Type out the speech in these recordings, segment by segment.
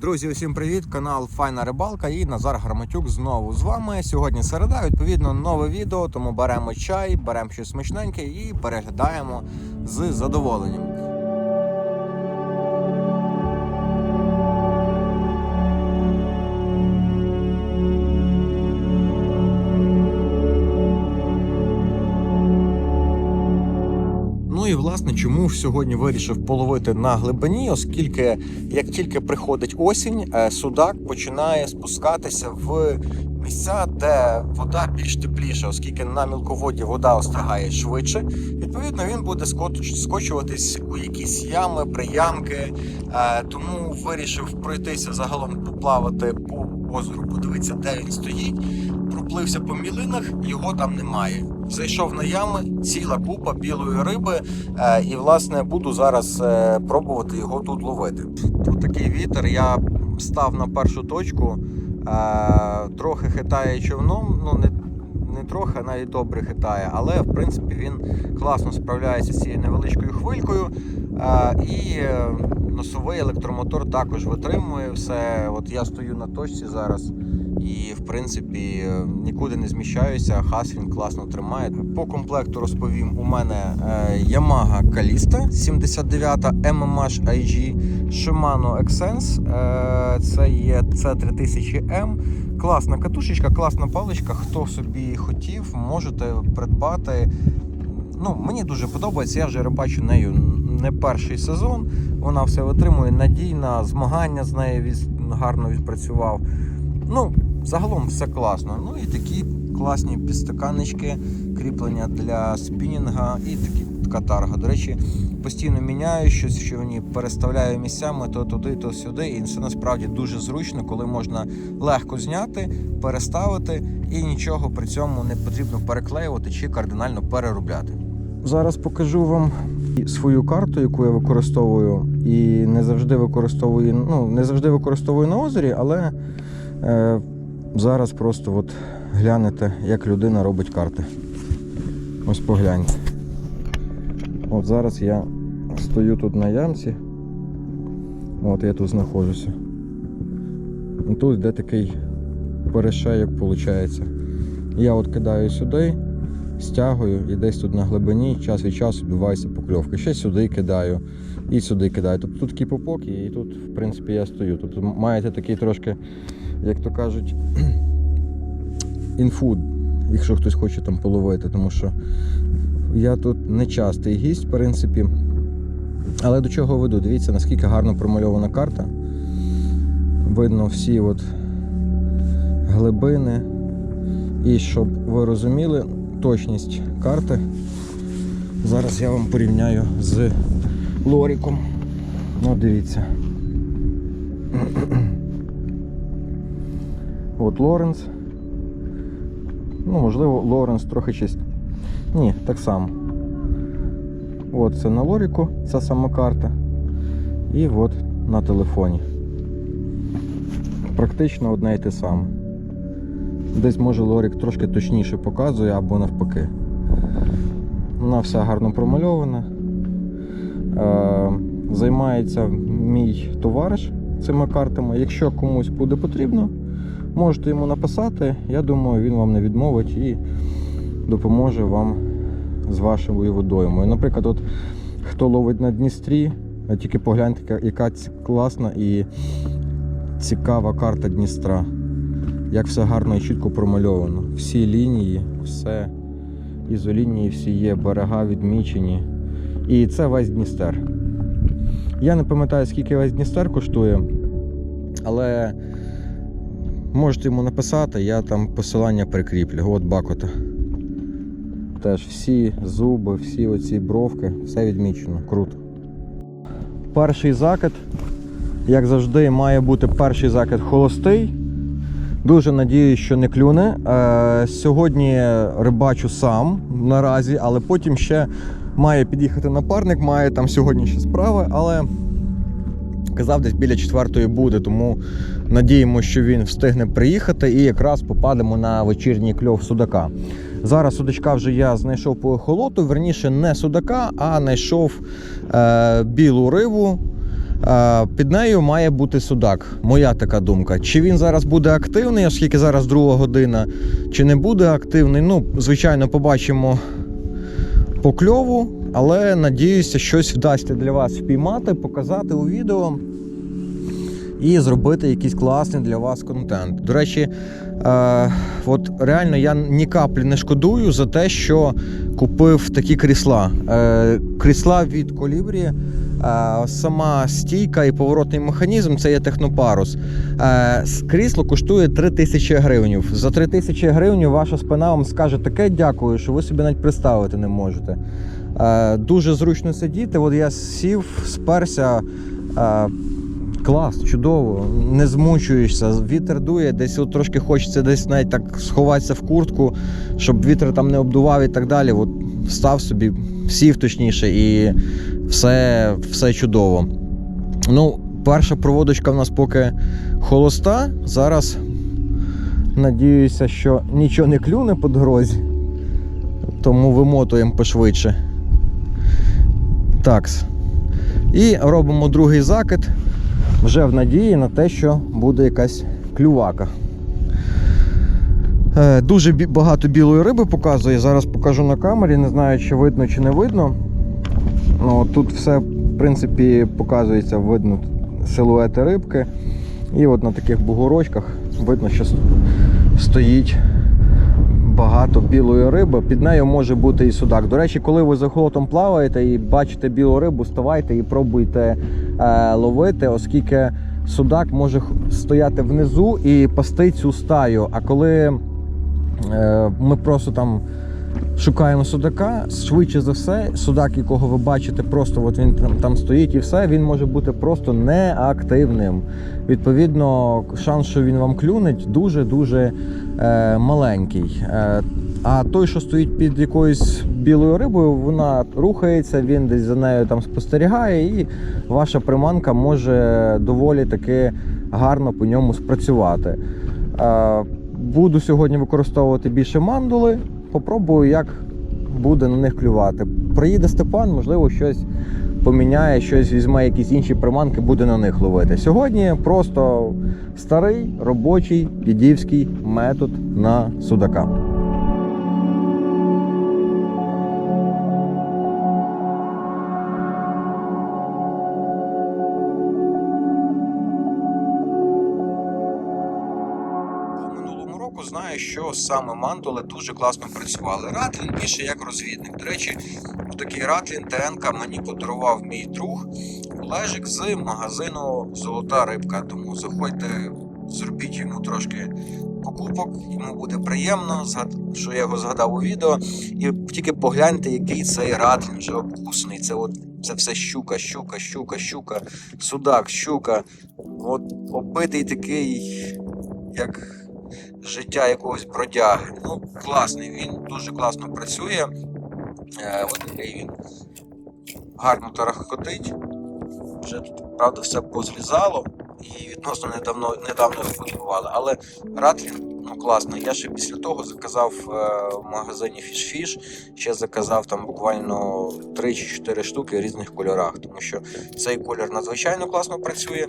Друзі, усім привіт! Канал Файна Рибалка і Назар Гарматюк знову з вами. Сьогодні середа, відповідно, нове відео, тому беремо чай, беремо щось смачненьке і переглядаємо з задоволенням. Ж сьогодні вирішив половити на глибині, оскільки як тільки приходить осінь, е, судак починає спускатися в місця, де вода більш тепліша, оскільки на мілководді вода остигає швидше. Відповідно, він буде скочуватись у якісь ями, приямки. Е, Тому вирішив пройтися загалом поплавати по озеру, подивитися, де він стоїть. Проплився по мілинах, його там немає. Зайшов на ями, ціла купа білої риби, е, і власне буду зараз е, пробувати його тут ловити. Тут такий вітер. Я став на першу точку, е, трохи хитає човном. Ну не, не трохи, а навіть добре хитає, але в принципі він класно справляється з цією невеличкою хвилькою. І носовий електромотор також витримує все. От я стою на точці зараз. І в принципі е, нікуди не зміщаюся. Хас він класно тримає. По комплекту розповім: у мене е, Yamaha Kalista 79 MMH IG, Shimano Xsense, е, це є C3000M. Класна катушечка, класна паличка. Хто собі хотів, можете придбати. Ну, мені дуже подобається. Я вже рибачу нею не перший сезон. Вона все витримує надійна, змагання з нею від- гарно відпрацював. Ну, загалом все класно. Ну і такі класні підстаканнички, кріплення для спінінга і такі катарга. До речі, постійно міняю щось, що мені переставляю місцями то туди, то сюди. І це насправді дуже зручно, коли можна легко зняти, переставити і нічого при цьому не потрібно переклеювати чи кардинально переробляти. Зараз покажу вам свою карту, яку я використовую, і не завжди використовую, ну не завжди використовую на озері, але Е, зараз просто от глянете, як людина робить карти. Ось погляньте. От зараз я стою тут на ямці. От я тут знаходжуся. І Тут йде такий перешейок, виходить. Я от кидаю сюди, стягую і десь тут на глибині час від часу відбувається покльовка. Ще сюди кидаю і сюди кидаю. Тобто тут такий попок, і тут, в принципі, я стою. Тобто маєте такий трошки як то кажуть, інфуд, якщо хтось хоче там половити, тому що я тут не частий гість, в принципі. Але до чого веду? Дивіться, наскільки гарно промальована карта. Видно всі от глибини. І щоб ви розуміли точність карти, зараз я вам порівняю з лоріком. Ну, дивіться. От Лоренс. Ну, можливо, Лоренс трохи чист. Ні, так само. От це на Лоріку, ця сама карта. І от на телефоні. Практично одне і те саме. Десь може Лорік трошки точніше показує або навпаки. Вона вся гарно промальована. Е, займається мій товариш цими картами. Якщо комусь буде потрібно, можете йому написати. Я думаю, він вам не відмовить і допоможе вам з вашою водоймою. Наприклад, от хто ловить на Дністрі, тільки погляньте, яка класна і цікава карта Дністра. Як все гарно і чітко промальовано. Всі лінії, все, ізолінії всі є, берега відмічені. І це весь Дністер. Я не пам'ятаю, скільки весь Дністер коштує, але можете йому написати, я там посилання прикріплю. От Бакота. Теж всі зуби, всі оці бровки, все відмічено. Круто. Перший закид, як завжди, має бути перший закид холостий. Дуже надіюсь, що не клюне. Е, сьогодні рибачу сам наразі, але потім ще має під'їхати напарник, має там сьогодні ще справи, але казав, десь біля четвертої буде, тому надіємося, що він встигне приїхати і якраз попадемо на вечірній кльов судака. Зараз судачка вже я знайшов по ехолоту, верніше не судака, а знайшов е, білу рибу. Е, Під нею має бути судак. Моя така думка. Чи він зараз буде активний, оскільки зараз друга година, чи не буде активний? Ну, звичайно, побачимо по кльову, але надіюся, щось вдасться для вас впіймати, показати у відео і зробити якийсь класний для вас контент. До речі, е, от реально я ні каплі не шкодую за те, що купив такі крісла. Е, крісла від колібрі. е, Сама стійка і поворотний механізм це є технопарус. Е, Крісло коштує 3 тисячі гривень. За 3 тисячі гривень ваша спина вам скаже таке дякую, що ви собі навіть представити не можете. Е, Дуже зручно сидіти. От я сів, сперся. е, Клас, чудово, не змучуєшся. Вітер дує, десь от трошки хочеться десь навіть так сховатися в куртку, щоб вітер там не обдував і так далі. От став собі, сів точніше, і все, все чудово. Ну, перша проводочка в нас поки холоста. Зараз надіюся, що нічого не клюне по дорозі, тому вимотуємо пошвидше. Такс. І робимо другий закид вже в надії на те, що буде якась клювака. Е, Дуже багато білої риби показує. Зараз покажу на камері, не знаю, чи видно, чи не видно. Ну, тут все, в принципі, показується, видно силуети рибки. І от на таких бугорочках видно, що стоїть багато білої риби. Під нею може бути і судак. До речі, коли ви за холотом плаваєте і бачите білу рибу, ставайте і пробуйте е, ловити, оскільки судак може стояти внизу і пасти цю стаю. А коли е, ми просто там шукаємо судака, швидше за все, судак, якого ви бачите, просто от він там, там стоїть і все, він може бути просто неактивним. Відповідно, шанс, що він вам клюнеть, дуже-дуже е, маленький. Е, а той, що стоїть під якоюсь білою рибою, вона рухається, він десь за нею там спостерігає, і ваша приманка може доволі таки гарно по ньому спрацювати. Е, Буду сьогодні використовувати більше мандули. Попробую, як буде на них клювати. Приїде Степан, можливо, щось поміняє, щось візьме, якісь інші приманки, буде на них ловити. Сьогодні просто старий робочий дідівський метод на судака. Знаю, що саме мандули дуже класно працювали. Ратлін більше як розвідник. До речі, такий ратлін ТНК мені подарував мій друг Олежик з магазину Золота рибка. Тому заходьте, зробіть йому трошки покупок, йому буде приємно, що я його згадав у відео. І тільки погляньте, який цей ратлін вже обкусаний. Це от це все щука, щука, щука, щука, судак, щука. От опитий такий, як життя якогось бродяги. Ну, класний, він дуже класно працює. Е, от він гарно тарахкотить. Вже тут, правда, все позлізало і відносно недавно, недавно експлуатували. Але Ратлін класно. Я ще після того заказав е, в магазині Fish Fish, ще заказав там буквально 3 чи 4 штуки в різних кольорах, тому що цей колір надзвичайно класно працює.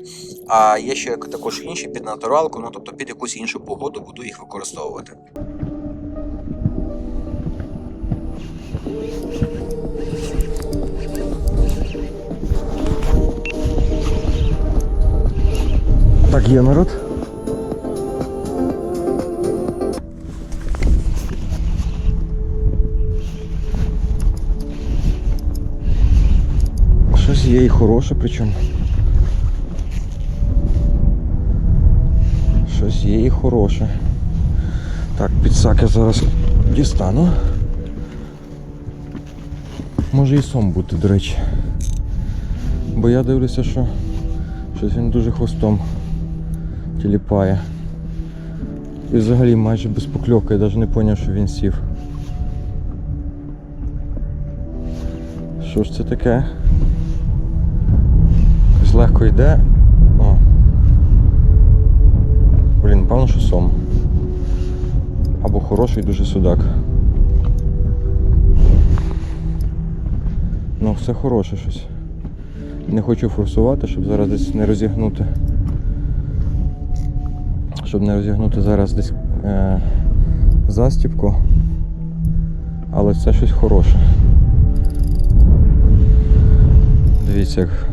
А є ще також інші під натуралку, ну тобто під якусь іншу погоду буду їх використовувати. Так, є народ. Хороше причому. Щось є і хороше. Так, підсак я зараз дістану. Може і сом бути, до речі. Бо я дивлюся, що щось він дуже хвостом тіліпає. І взагалі майже без покльовки, я навіть не зрозумів, що він сів. Що ж це таке? Легко йде. О. Блін, певно, що сом. Або хороший дуже судак. Ну, все хороше щось. Не хочу форсувати, щоб зараз десь не розігнути. Щоб не розігнути зараз десь е, застіпку. Але це щось хороше. Дивіться, як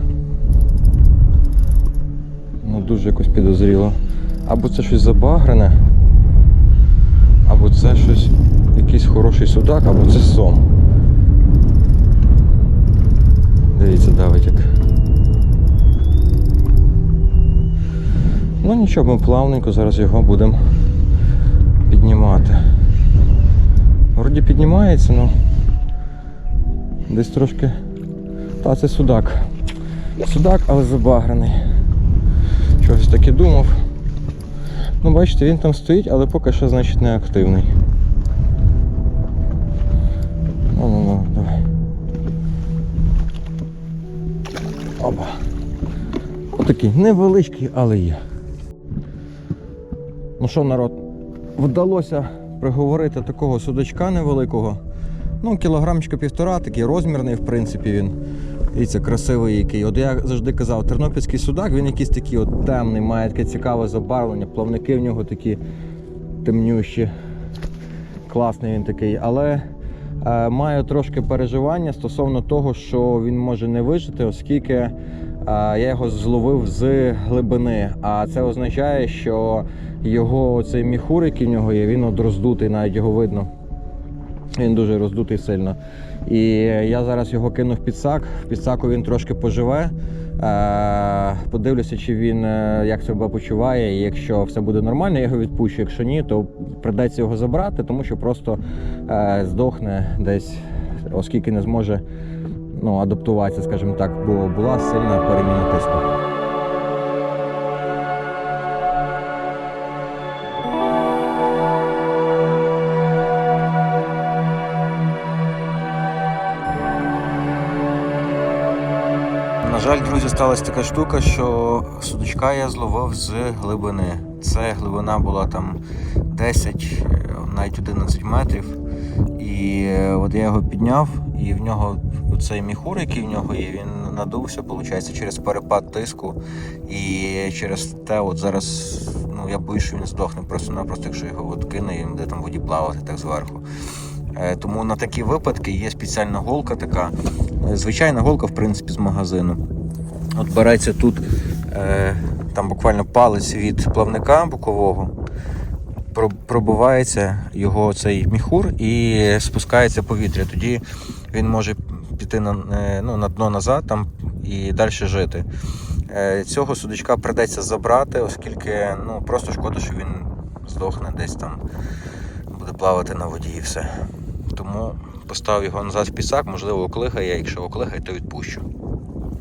дуже якось підозріло. Або це щось забагрене, або це щось, якийсь хороший судак, або це сом. Дивіться, давить як. Ну нічого, ми плавненько зараз його будемо піднімати. Вроді піднімається, ну десь трошки. Та це судак. Судак, але забагрений. Чогось таки думав. Ну, бачите, він там стоїть, але поки що, значить, не активний. Ну, ну, ну, давай. Опа. Отакий невеличкий, але є. Ну що, народ, вдалося приговорити такого судачка невеликого. Ну, кілограмчика півтора, такий розмірний, в принципі, він. Дивіться, красивий який. От я завжди казав, тернопільський судак, він якийсь такий от темний, має таке цікаве забарвлення, плавники в нього такі темнющі. Класний він такий. Але е, маю трошки переживання стосовно того, що він може не вижити, оскільки е, я його зловив з глибини. А це означає, що його цей міхур, який в нього є, він от роздутий, навіть його видно. Він дуже роздутий сильно. І я зараз його кину в підсак. В підсаку він трошки поживе. Е, Подивлюся, чи він е, як себе почуває. Якщо все буде нормально, я його відпущу. Якщо ні, то придеться його забрати, тому що просто е, здохне десь, оскільки не зможе ну, адаптуватися, скажімо так, бо була сильна переміна тиску. Друзі, сталася така штука, що судочка я зловив з глибини. Це глибина була там 10, е, навіть 11 метрів. І е, от я його підняв, і в нього цей міхур, який в нього є, він надувся, виходить, через перепад тиску. І через те, от зараз ну, я боюсь, що він здохне просто-напросто, якщо його от кине, і буде там воді плавати так зверху. Е, Тому на такі випадки є спеціальна голка така. Звичайна голка, в принципі, з магазину. От береться тут е, там буквально палець від плавника бокового, пробивається його цей міхур і спускається повітря. Тоді він може піти на, е, ну, на дно назад там і далі жити. Е, Цього судочка придеться забрати, оскільки ну, просто шкода, що він здохне десь там, буде плавати на воді і все. Тому поставив його назад в пісак, можливо, оклигає, якщо оклигає, то відпущу.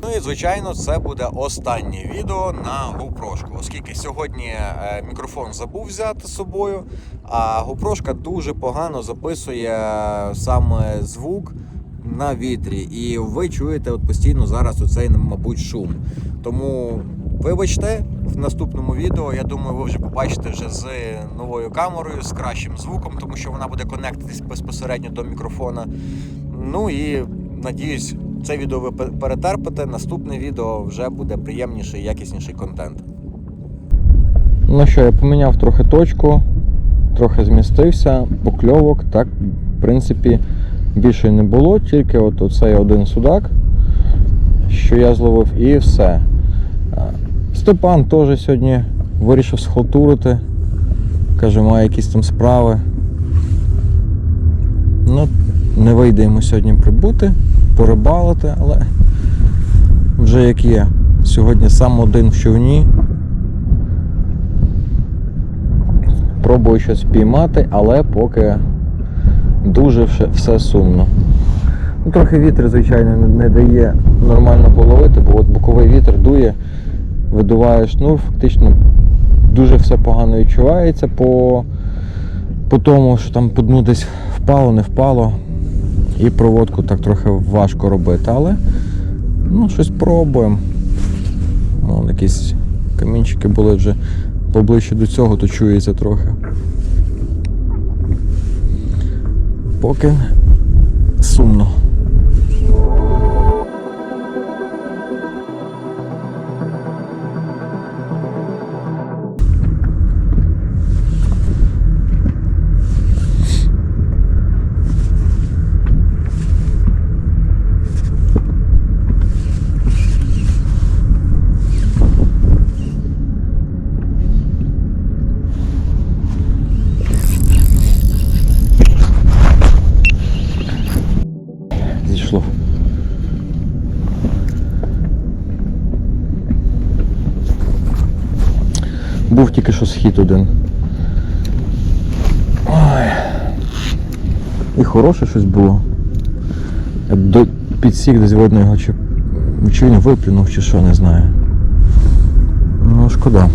Ну і звичайно, це буде останнє відео на GoPro, оскільки сьогодні е, мікрофон забув взяти з собою, а GoPro дуже погано записує саме звук на вітрі. І ви чуєте от постійно зараз оцей, мабуть, шум. Тому вибачте, в наступному відео, я думаю, ви вже побачите вже з новою камерою, з кращим звуком, тому що вона буде конектитись безпосередньо до мікрофона. Ну і надіюсь, це відео ви перетерпите. Наступне відео вже буде приємніший, якісніший контент. Ну що, я поміняв трохи точку, трохи змістився, покльовок, так, в принципі, більше не було, тільки от оцей один судак, що я зловив, і все. Степан теж сьогодні вирішив схалтурити. Каже, має якісь там справи. Ну, не вийде йому сьогодні прибути, порибалити, але вже як є. Сьогодні сам один в човні. Пробую щось піймати, але поки дуже все, сумно. Ну, трохи вітер, звичайно, не дає нормально половити, бо от боковий вітер дує, видуває шнур, фактично дуже все погано відчувається по, по тому, що там по дну десь впало, не впало. І проводку так трохи важко робити, але ну, щось пробуємо. Вон якісь камінчики були вже поближче до цього, то чується трохи. Поки сумно. Був тільки що схід один. Ой. І хороше щось було. Я до підсік десь видно його чи, чи він виплюнув, чи що, не знаю. Ну, шкода.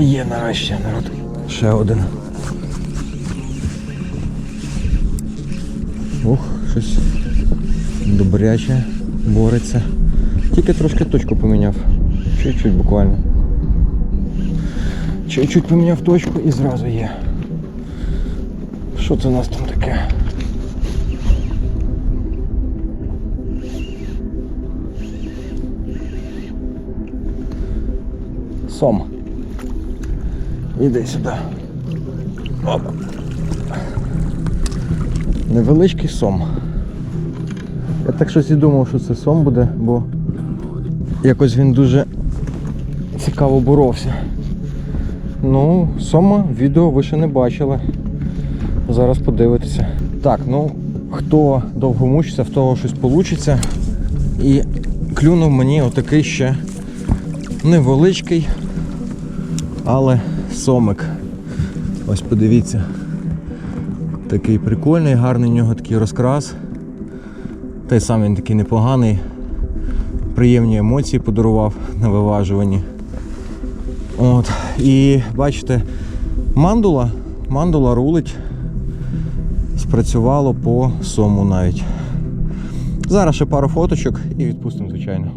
Є нарешті народ. Ще один. Ох, щось добряче бореться. Тільки трошки точку поміняв. Чуть-чуть буквально. Чуть-чуть поміняв точку і зразу є. Що це у нас там таке? Сом. Іди сюди. Опа. Невеличкий сом. Я так щось і думав, що це сом буде, бо якось він дуже цікаво боровся. Ну, сома відео ви ще не бачили. Зараз подивитеся. Так, ну хто довго мучиться, в того щось вийде. І клюнув мені отакий ще невеличкий, але сомик. Ось подивіться. Такий прикольний, гарний у нього такий розкрас. Та й сам він такий непоганий. Приємні емоції подарував на виважуванні. От. І бачите, мандула, мандула рулить. Спрацювало по сому навіть. Зараз ще пару фоточок і відпустимо, звичайно.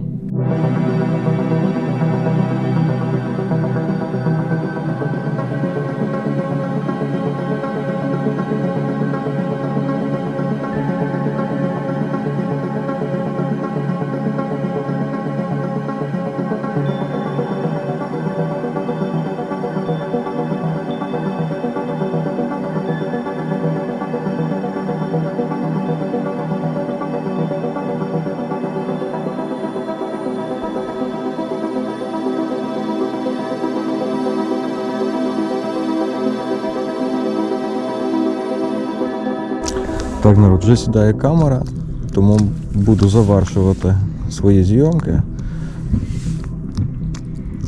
Народ, вже сідає камера, тому буду завершувати свої зйомки.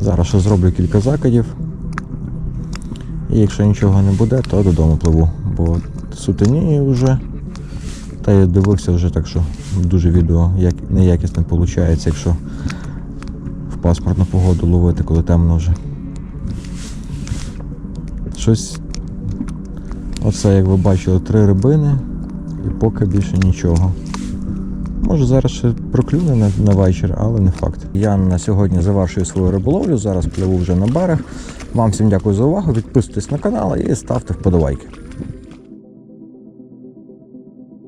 Зараз ще зроблю кілька закидів. І якщо нічого не буде, то додому пливу. Бо сутеніє вже. Та я дивився вже так, що дуже відео як... неякісне виходить, якщо в паспортну погоду ловити, коли темно вже. Щось. Оце, як ви бачили, три рибини і поки більше нічого. Може зараз ще проклюне на, на вечір, але не факт. Я на сьогодні завершую свою риболовлю, зараз пливу вже на берег. Вам всім дякую за увагу. Підписуйтесь на канал і ставте вподобайки.